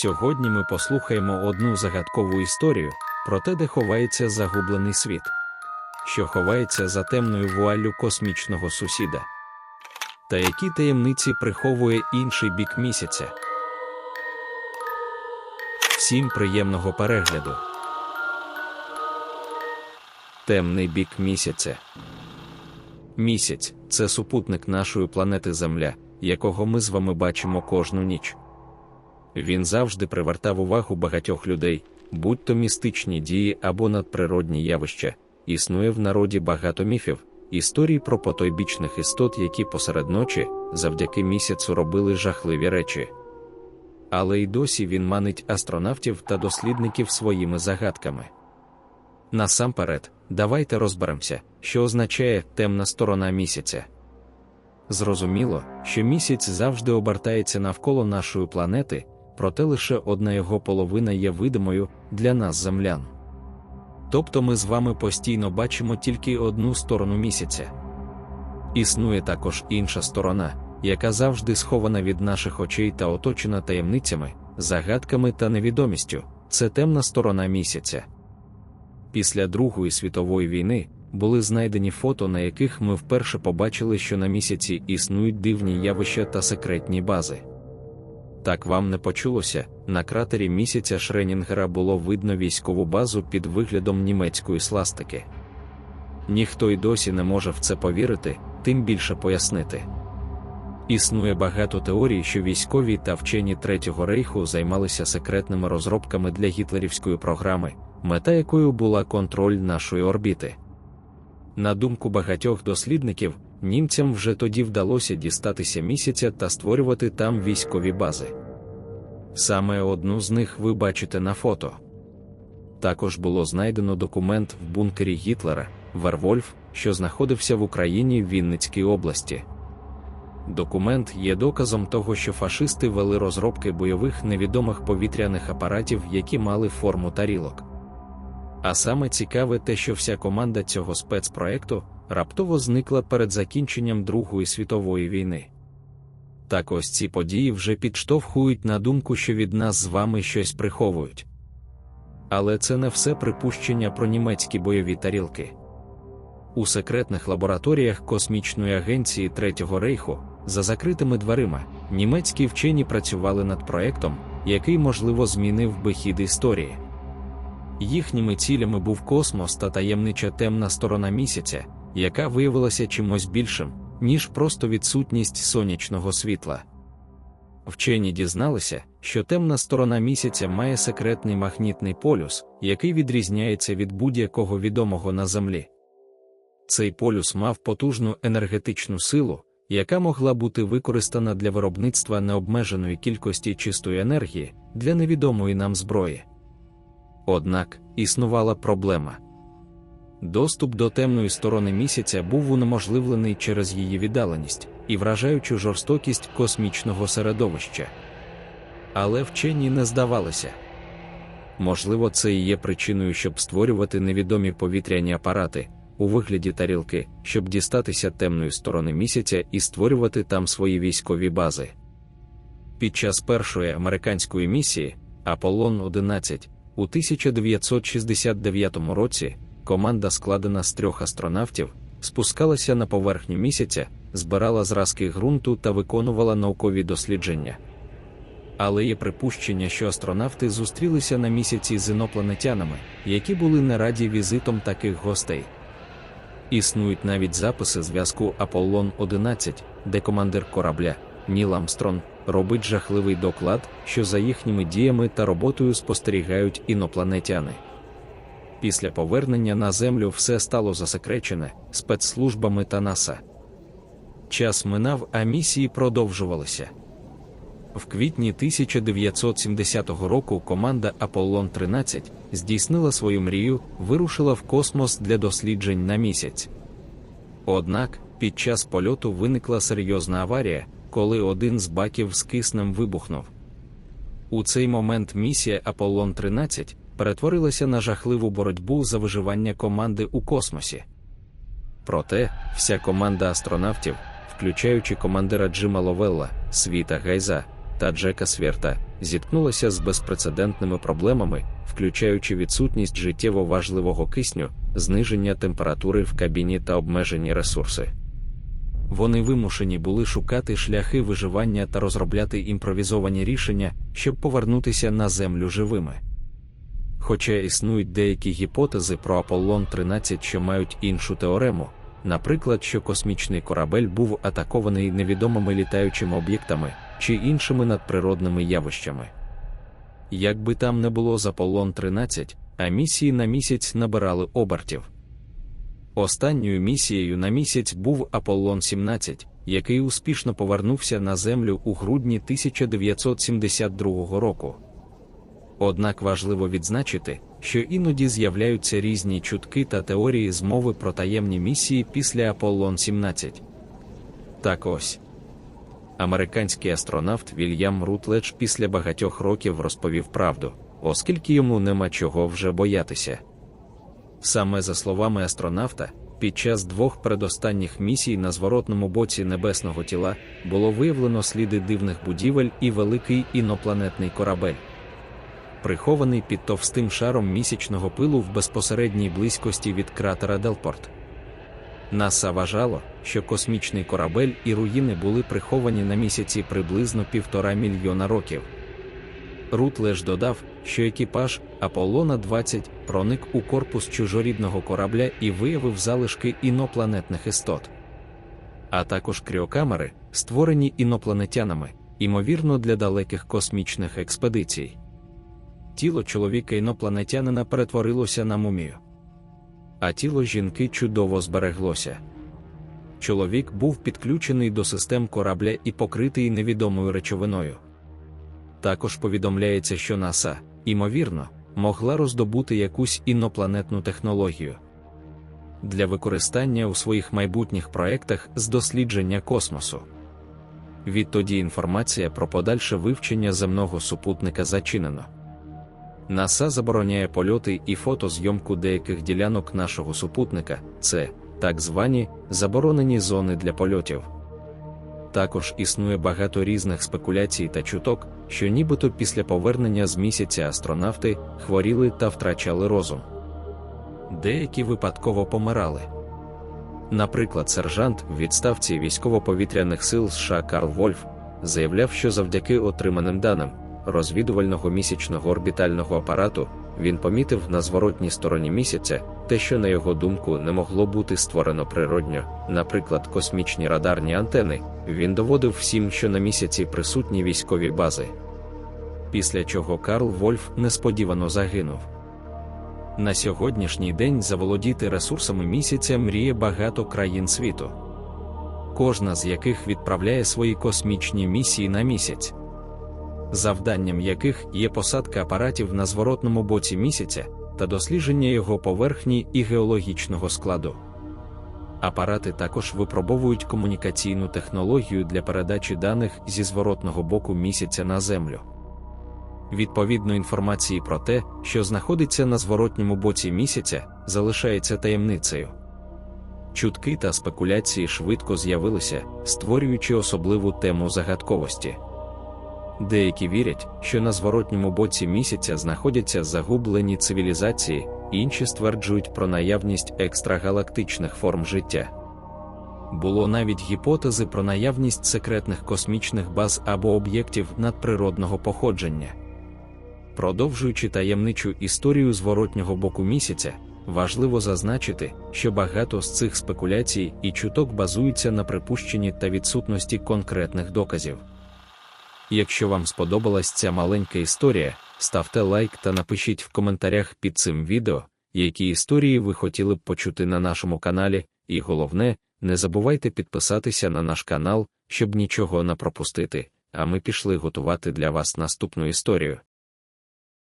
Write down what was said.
Сьогодні ми послухаємо одну загадкову історію про те, де ховається загублений світ, що ховається за темною вуаллю космічного сусіда, та які таємниці приховує інший бік місяця. Всім приємного перегляду. Темний бік місяця. Місяць це супутник нашої планети Земля, якого ми з вами бачимо кожну ніч. Він завжди привертав увагу багатьох людей, будь то містичні дії або надприродні явища. Існує в народі багато міфів, історій про потойбічних істот, які посеред ночі, завдяки місяцю робили жахливі речі. Але й досі він манить астронавтів та дослідників своїми загадками. Насамперед, давайте розберемося, що означає темна сторона місяця. Зрозуміло, що місяць завжди обертається навколо нашої планети, проте лише одна його половина є видимою для нас землян. Тобто ми з вами постійно бачимо тільки одну сторону місяця. Існує також інша сторона, яка завжди схована від наших очей та оточена таємницями, загадками та невідомістю це темна сторона місяця. Після Другої світової війни були знайдені фото, на яких ми вперше побачили, що на місяці існують дивні явища та секретні бази. Так вам не почулося, на кратері місяця Шренінгера було видно військову базу під виглядом німецької сластики. Ніхто й досі не може в це повірити, тим більше пояснити. Існує багато теорій, що військові та вчені Третього рейху займалися секретними розробками для гітлерівської програми, мета якою була контроль нашої орбіти. На думку багатьох дослідників, німцям вже тоді вдалося дістатися місяця та створювати там військові бази. Саме одну з них ви бачите на фото. Також було знайдено документ в бункері Гітлера, Вервольф, що знаходився в Україні в Вінницькій області. Документ є доказом того, що фашисти вели розробки бойових невідомих повітряних апаратів, які мали форму тарілок. А саме цікаве те, що вся команда цього спецпроекту раптово зникла перед закінченням Другої світової війни. Так ось ці події вже підштовхують на думку, що від нас з вами щось приховують. Але це не все припущення про німецькі бойові тарілки. У секретних лабораторіях Космічної агенції Третього рейху за закритими дверима німецькі вчені працювали над проектом, який, можливо, змінив би хід історії. Їхніми цілями був космос та таємнича темна сторона місяця, яка виявилася чимось більшим, ніж просто відсутність сонячного світла. Вчені дізналися, що темна сторона місяця має секретний магнітний полюс, який відрізняється від будь-якого відомого на Землі. Цей полюс мав потужну енергетичну силу, яка могла бути використана для виробництва необмеженої кількості чистої енергії для невідомої нам зброї. Однак існувала проблема. Доступ до темної сторони місяця був унеможливлений через її віддаленість і вражаючу жорстокість космічного середовища. Але вчені не здавалися. Можливо, це і є причиною, щоб створювати невідомі повітряні апарати у вигляді тарілки, щоб дістатися темної сторони місяця і створювати там свої військові бази. Під час першої американської місії Аполлон 11 у 1969 році команда, складена з трьох астронавтів, спускалася на поверхню місяця, збирала зразки ґрунту та виконувала наукові дослідження. Але є припущення, що астронавти зустрілися на місяці з інопланетянами, які були не раді візитом таких гостей. Існують навіть записи зв'язку Аполлон 11, де командир корабля Ніл Амстрон робить жахливий доклад, що за їхніми діями та роботою спостерігають інопланетяни. Після повернення на Землю все стало засекречене спецслужбами та НАСА. Час минав, а місії продовжувалися. В квітні 1970 року команда Аполлон 13 здійснила свою мрію, вирушила в космос для досліджень на місяць. Однак під час польоту виникла серйозна аварія, коли один з баків з киснем вибухнув. У цей момент місія Аполлон 13 перетворилася на жахливу боротьбу за виживання команди у космосі. Проте вся команда астронавтів, включаючи командира Джима Ловелла, Світа Гайза та Джека Сверта, зіткнулася з безпрецедентними проблемами, включаючи відсутність життєво важливого кисню, зниження температури в кабіні та обмежені ресурси. Вони вимушені були шукати шляхи виживання та розробляти імпровізовані рішення, щоб повернутися на землю живими. Хоча існують деякі гіпотези про Аполлон 13, що мають іншу теорему, наприклад, що космічний корабель був атакований невідомими літаючими об'єктами чи іншими надприродними явищами. Як би там не було з Аполлон 13, а місії на місяць набирали обертів. Останньою місією на місяць був Аполлон 17, який успішно повернувся на Землю у грудні 1972 року. Однак важливо відзначити, що іноді з'являються різні чутки та теорії змови про таємні місії після Аполлон 17. Так ось. Американський астронавт Вільям Рутледж після багатьох років розповів правду, оскільки йому нема чого вже боятися. Саме за словами астронавта, під час двох передостанніх місій на зворотному боці небесного тіла було виявлено сліди дивних будівель і великий інопланетний корабель. Прихований під товстим шаром місячного пилу в безпосередній близькості від кратера Делпорт. НАСА вважало, що космічний корабель і руїни були приховані на місяці приблизно півтора мільйона років. Рутлеж додав, що екіпаж Аполлона 20 проник у корпус чужорідного корабля і виявив залишки інопланетних істот, а також кріокамери, створені інопланетянами, ймовірно, для далеких космічних експедицій. Тіло чоловіка інопланетянина перетворилося на мумію, а тіло жінки чудово збереглося. Чоловік був підключений до систем корабля і покритий невідомою речовиною. Також повідомляється, що НАСА, ймовірно, могла роздобути якусь інопланетну технологію для використання у своїх майбутніх проєктах з дослідження космосу. Відтоді інформація про подальше вивчення земного супутника зачинено. НАСА забороняє польоти і фотозйомку деяких ділянок нашого супутника, це так звані заборонені зони для польотів. Також існує багато різних спекуляцій та чуток, що нібито після повернення з місяця астронавти хворіли та втрачали розум. Деякі випадково помирали. Наприклад, сержант в відставці військово-повітряних сил США Карл Вольф заявляв, що завдяки отриманим даним розвідувального місячного орбітального апарату він помітив на зворотній стороні місяця те, що, на його думку, не могло бути створено природньо, наприклад, космічні радарні антени. Він доводив всім, що на місяці присутні військові бази. Після чого Карл Вольф несподівано загинув. На сьогоднішній день заволодіти ресурсами місяця мріє багато країн світу, кожна з яких відправляє свої космічні місії на місяць завданням яких є посадка апаратів на зворотному боці місяця та дослідження його поверхні і геологічного складу. Апарати також випробовують комунікаційну технологію для передачі даних зі зворотного боку місяця на Землю. Відповідно інформації про те, що знаходиться на зворотньому боці місяця, залишається таємницею. Чутки та спекуляції швидко з'явилися, створюючи особливу тему загадковості. Деякі вірять, що на зворотньому боці місяця знаходяться загублені цивілізації, інші стверджують про наявність екстрагалактичних форм життя. Було навіть гіпотези про наявність секретних космічних баз або об'єктів надприродного походження. Продовжуючи таємничу історію зворотнього боку місяця, важливо зазначити, що багато з цих спекуляцій і чуток базуються на припущенні та відсутності конкретних доказів. Якщо вам сподобалась ця маленька історія, ставте лайк та напишіть в коментарях під цим відео, які історії ви хотіли б почути на нашому каналі, і головне, не забувайте підписатися на наш канал, щоб нічого не пропустити, а ми пішли готувати для вас наступну історію.